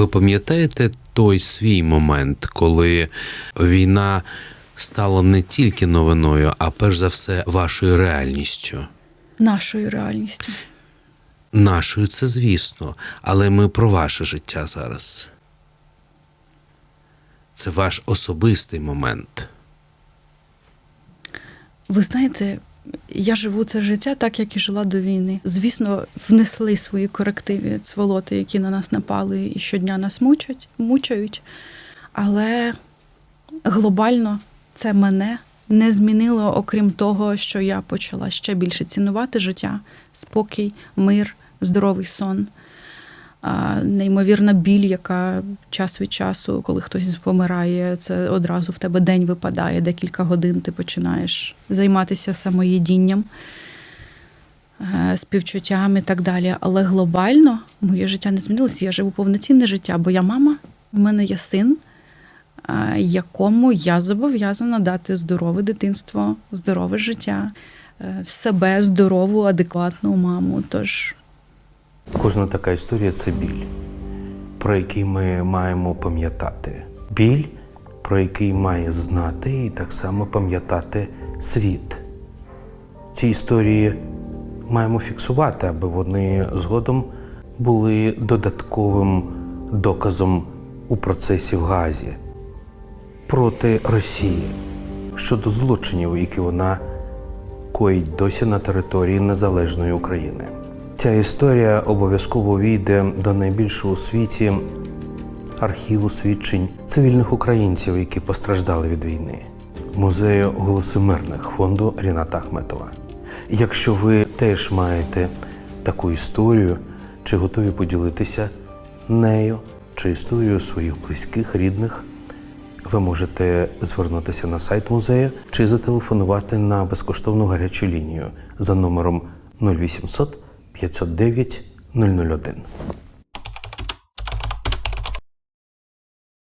Ви пам'ятаєте той свій момент, коли війна стала не тільки новиною, а перш за все вашою реальністю? Нашою реальністю. Нашою, це звісно, але ми про ваше життя зараз. Це ваш особистий момент. Ви знаєте, я живу це життя так, як і жила до війни. Звісно, внесли свої корективи цволоти, які на нас напали і щодня нас мучать, мучають. Але глобально це мене не змінило, окрім того, що я почала ще більше цінувати життя, спокій, мир, здоровий сон. Неймовірна біль, яка час від часу, коли хтось помирає, це одразу в тебе день випадає, декілька годин ти починаєш займатися самоєдінням, е, співчуттям і так далі. Але глобально моє життя не змінилося. Я живу повноцінне життя, бо я мама, в мене є син, е, якому я зобов'язана дати здорове дитинство, здорове життя, е, в себе здорову, адекватну маму. Тож Кожна така історія це біль, про який ми маємо пам'ятати. Біль, про який має знати і так само пам'ятати світ. Ці історії маємо фіксувати, аби вони згодом були додатковим доказом у процесі в Газі проти Росії щодо злочинів, які вона коїть досі на території незалежної України. Ця історія обов'язково війде до найбільшого у світі архіву свідчень цивільних українців, які постраждали від війни, музею голоси мирних фонду Ріната Ахметова. Якщо ви теж маєте таку історію, чи готові поділитися нею, чи історією своїх близьких, рідних, ви можете звернутися на сайт музею чи зателефонувати на безкоштовну гарячу лінію за номером 0800 509 001.